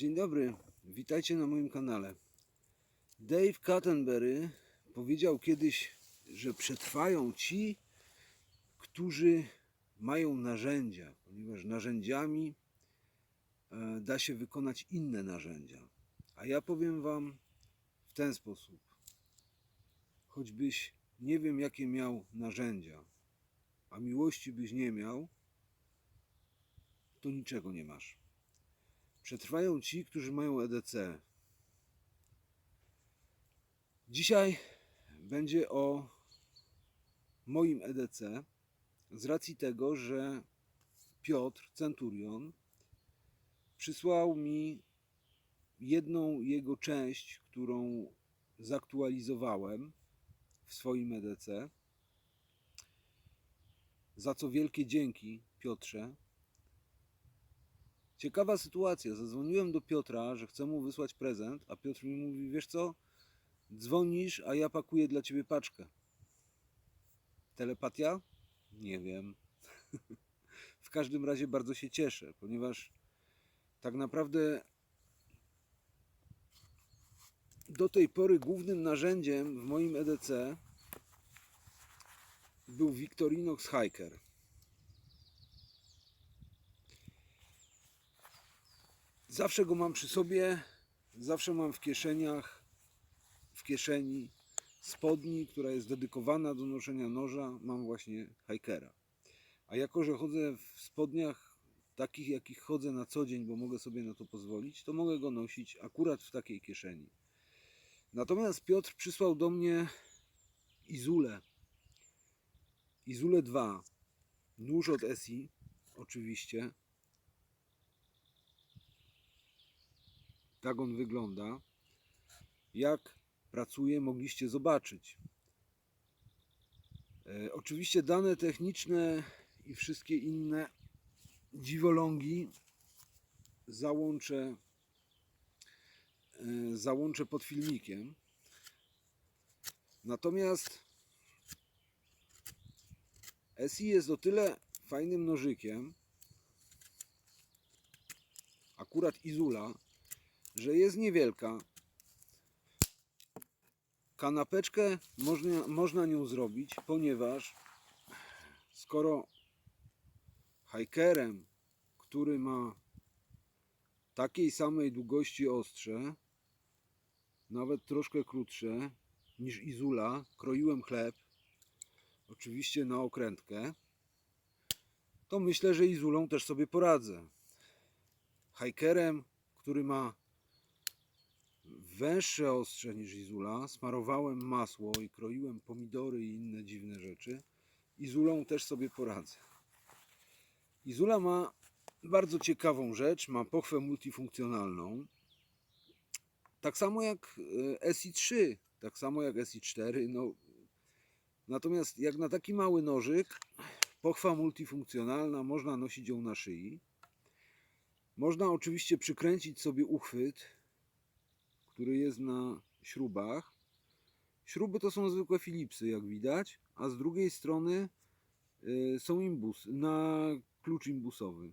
Dzień dobry, witajcie na moim kanale. Dave Kattenberry powiedział kiedyś, że przetrwają ci, którzy mają narzędzia, ponieważ narzędziami e, da się wykonać inne narzędzia. A ja powiem Wam w ten sposób. Choćbyś nie wiem, jakie miał narzędzia, a miłości byś nie miał, to niczego nie masz. Przetrwają ci, którzy mają EDC. Dzisiaj będzie o moim EDC z racji tego, że Piotr Centurion przysłał mi jedną jego część, którą zaktualizowałem w swoim EDC. Za co wielkie dzięki Piotrze. Ciekawa sytuacja. Zadzwoniłem do Piotra, że chcę mu wysłać prezent, a Piotr mi mówi: Wiesz co? Dzwonisz, a ja pakuję dla ciebie paczkę. Telepatia? Nie wiem. w każdym razie bardzo się cieszę, ponieważ tak naprawdę do tej pory głównym narzędziem w moim EDC był Victorinox Hiker. Zawsze go mam przy sobie, zawsze mam w kieszeniach, w kieszeni spodni, która jest dedykowana do noszenia noża, mam właśnie hikera. A jako, że chodzę w spodniach takich, jakich chodzę na co dzień, bo mogę sobie na to pozwolić, to mogę go nosić akurat w takiej kieszeni. Natomiast Piotr przysłał do mnie Izulę. Izulę 2. Nóż od SI, oczywiście. Tak on wygląda. Jak pracuje, mogliście zobaczyć. E, oczywiście dane techniczne i wszystkie inne dziwolągi załączę, e, załączę pod filmikiem. Natomiast SI jest o tyle fajnym nożykiem, akurat Izula, że jest niewielka. Kanapeczkę można, można nią zrobić, ponieważ skoro hikerem, który ma takiej samej długości ostrze, nawet troszkę krótsze niż Izula, kroiłem chleb, oczywiście na okrętkę, to myślę, że Izulą też sobie poradzę. Hikerem, który ma węższe ostrze niż Izula, smarowałem masło i kroiłem pomidory i inne dziwne rzeczy. Izulą też sobie poradzę. Izula ma bardzo ciekawą rzecz, ma pochwę multifunkcjonalną. Tak samo jak e, SI3, tak samo jak SI4. No, natomiast jak na taki mały nożyk, pochwa multifunkcjonalna, można nosić ją na szyi. Można oczywiście przykręcić sobie uchwyt, który jest na śrubach. Śruby to są zwykłe Philipsy, jak widać, a z drugiej strony y, są imbus, na klucz imbusowy.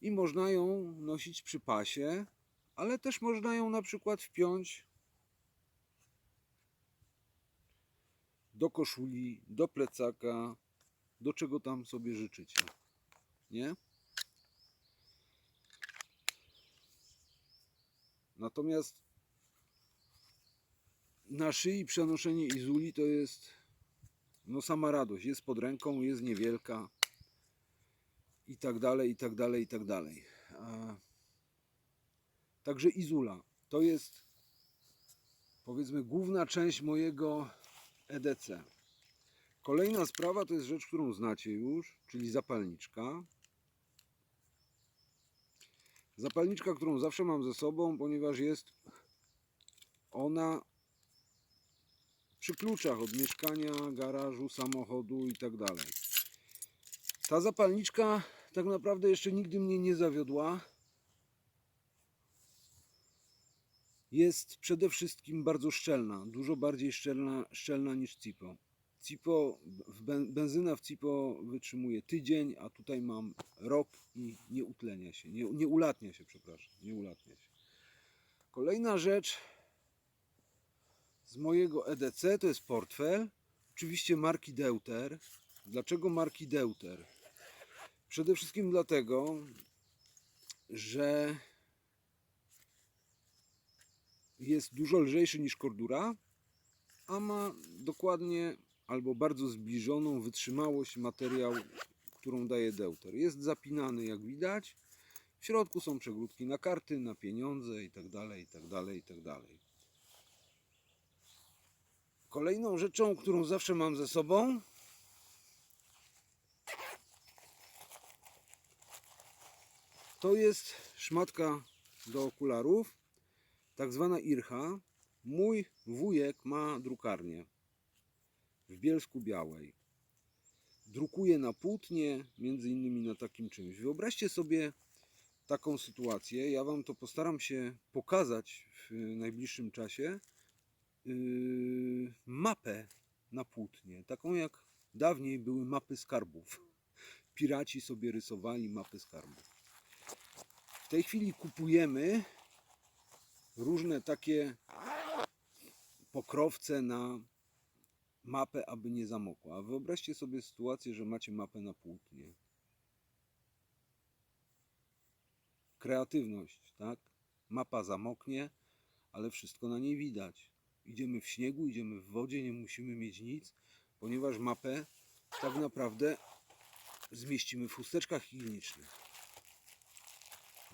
I można ją nosić przy pasie, ale też można ją na przykład wpiąć do koszuli, do plecaka, do czego tam sobie życzycie. Nie? Natomiast na szyi przenoszenie izuli to jest no sama radość. Jest pod ręką, jest niewielka i tak dalej, i tak dalej, i tak dalej. A... Także izula to jest powiedzmy główna część mojego EDC. Kolejna sprawa to jest rzecz, którą znacie już, czyli zapalniczka. Zapalniczka, którą zawsze mam ze sobą, ponieważ jest ona przy kluczach od mieszkania, garażu, samochodu i tak. Ta zapalniczka tak naprawdę jeszcze nigdy mnie nie zawiodła. Jest przede wszystkim bardzo szczelna, dużo bardziej szczelna, szczelna niż Cipo. Cipo, benzyna w Cipo wytrzymuje tydzień, a tutaj mam rok i nie utlenia się, nie, nie ulatnia się, przepraszam, nie ulatnia się. Kolejna rzecz z mojego EDC to jest portfel, oczywiście marki Deuter. Dlaczego marki Deuter? Przede wszystkim dlatego, że jest dużo lżejszy niż Cordura, a ma dokładnie albo bardzo zbliżoną wytrzymałość materiał, którą daje Deuter. Jest zapinany jak widać. W środku są przegródki na karty, na pieniądze itd., itd., itd. Kolejną rzeczą, którą zawsze mam ze sobą, to jest szmatka do okularów, tak zwana Ircha. Mój wujek ma drukarnię w Bielsku Białej. Drukuje na płótnie, między innymi na takim czymś. Wyobraźcie sobie taką sytuację. Ja Wam to postaram się pokazać w najbliższym czasie. Yy, mapę na płótnie, taką jak dawniej były mapy skarbów. Piraci sobie rysowali mapy skarbów. W tej chwili kupujemy różne takie pokrowce na mapę, aby nie zamokła. Wyobraźcie sobie sytuację, że macie mapę na płótnie. Kreatywność, tak? Mapa zamoknie, ale wszystko na niej widać. Idziemy w śniegu, idziemy w wodzie, nie musimy mieć nic, ponieważ mapę tak naprawdę zmieścimy w chusteczkach higienicznych.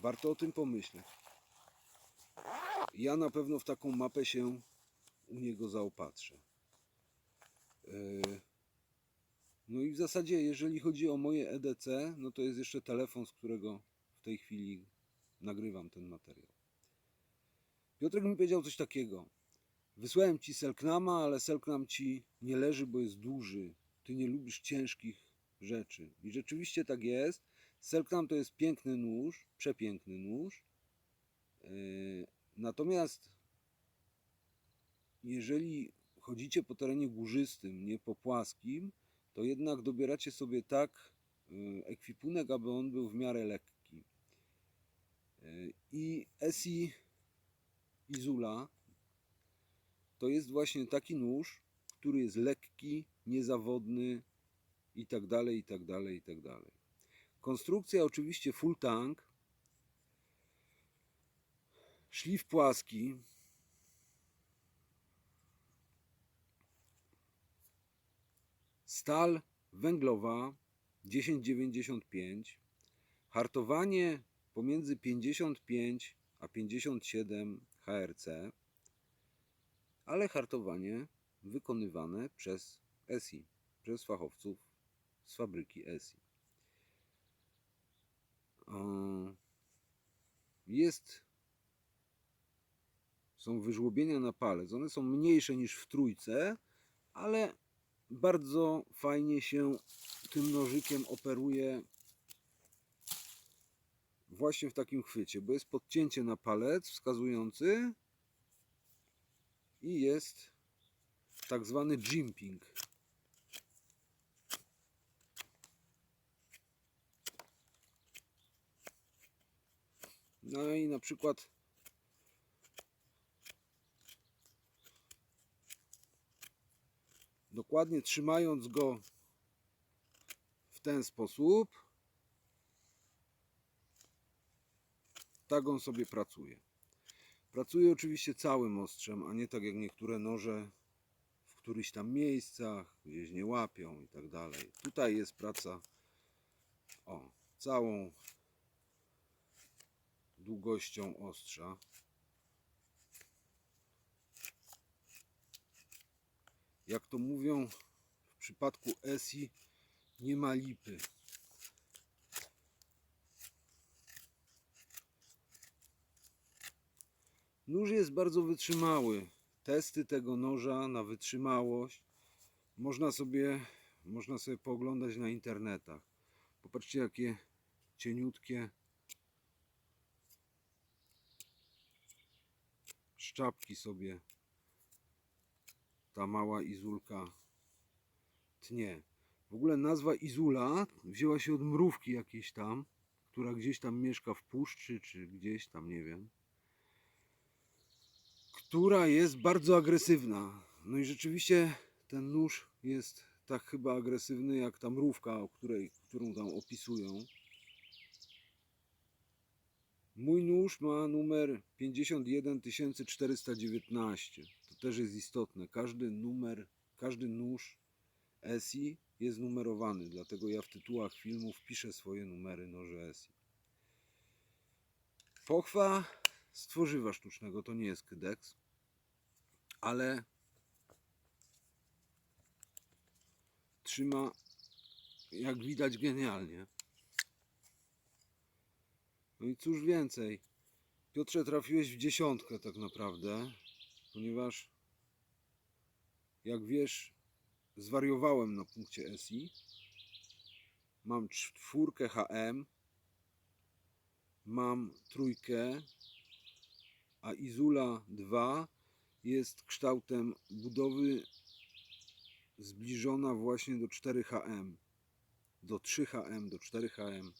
Warto o tym pomyśleć. Ja na pewno w taką mapę się u niego zaopatrzę. Yy, No i w zasadzie, jeżeli chodzi o moje EDC, no to jest jeszcze telefon, z którego w tej chwili nagrywam ten materiał. Piotrek mi powiedział coś takiego. Wysłałem ci Selknama, ale Selknam ci nie leży, bo jest duży. Ty nie lubisz ciężkich rzeczy. I rzeczywiście tak jest. Selknam to jest piękny nóż, przepiękny nóż. Yy, Natomiast jeżeli chodzicie po terenie górzystym, nie po płaskim, to jednak dobieracie sobie tak y, ekwipunek, aby on był w miarę lekki. Y, I Esi Izula to jest właśnie taki nóż, który jest lekki, niezawodny i tak dalej, i tak dalej, i tak dalej. Konstrukcja oczywiście full tank, szlif płaski, stal węglowa 1095, hartowanie pomiędzy 55 a 57 HRC, ale hartowanie wykonywane przez ESI, przez fachowców z fabryki ESI. Jest są wyżłobienia na palec. One są mniejsze niż w trójce, ale bardzo fajnie się tym nożykiem operuje właśnie w takim chwycie, bo jest podcięcie na palec wskazujący i jest tak zwany jimping. No i na przykład dokładnie trzymając go w ten sposób, tak on sobie pracuje. Pracuje oczywiście całym ostrzem, a nie tak jak niektóre noże w którychś tam miejscach, gdzieś nie łapią i tak dalej. Tutaj jest praca o całą długością ostrza. jak to mówią w przypadku ESI, nie ma lipy. Nóż jest bardzo wytrzymały. Testy tego noża na wytrzymałość można sobie, można sobie pooglądać na internetach. Popatrzcie jakie cieniutkie szczapki sobie ta mała izulka tnie. W ogóle nazwa Izula wzięła się od mrówki jakiejś tam, która gdzieś tam mieszka w puszczy, czy gdzieś tam, nie wiem. Która jest bardzo agresywna. No i rzeczywiście ten nóż jest tak chyba agresywny jak ta mrówka, o której, którą tam opisują. Mój nóż ma numer 51419. To też jest istotne. Każdy numer, każdy nóż ESI jest numerowany, dlatego ja w tytułach filmów piszę swoje numery noże ESI. Pochwa z tworzywa sztucznego to nie jest kydex, ale trzyma jak widać genialnie. No i cóż więcej. Piotrze, trafiłeś w dziesiątkę tak naprawdę, ponieważ jak wiesz, zwariowałem na punkcie SI. Mam czwórkę HM, mam trójkę, a Izula 2 jest kształtem budowy zbliżona właśnie do 4HM, do 3HM, do 4HM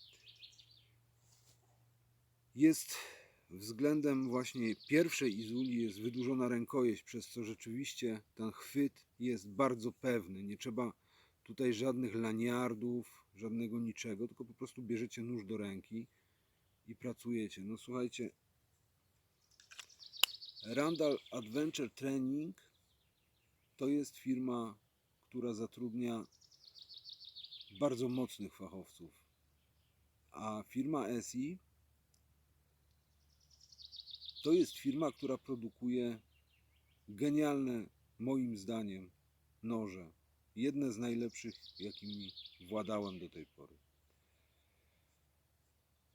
jest względem właśnie pierwszej izuli jest wydłużona rękojeść, przez co rzeczywiście ten chwyt jest bardzo pewny. Nie trzeba tutaj żadnych laniardów, żadnego niczego, tylko po prostu bierzecie nóż do ręki i pracujecie. No słuchajcie, Randall Adventure Training to jest firma, która zatrudnia bardzo mocnych fachowców. A firma SI to jest firma, która produkuje genialne, moim zdaniem, noże. Jedne z najlepszych, jakimi władałem do tej pory.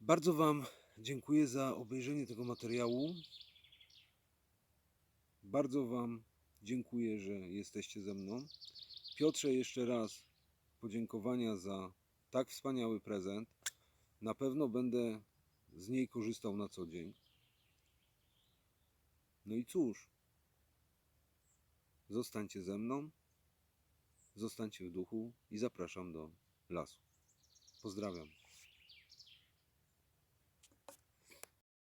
Bardzo Wam dziękuję za obejrzenie tego materiału. Bardzo Wam dziękuję, że jesteście ze mną. Piotrze, jeszcze raz podziękowania za tak wspaniały prezent. Na pewno będę z niej korzystał na co dzień. No i cóż, zostańcie ze mną, zostańcie w duchu i zapraszam do lasu. Pozdrawiam.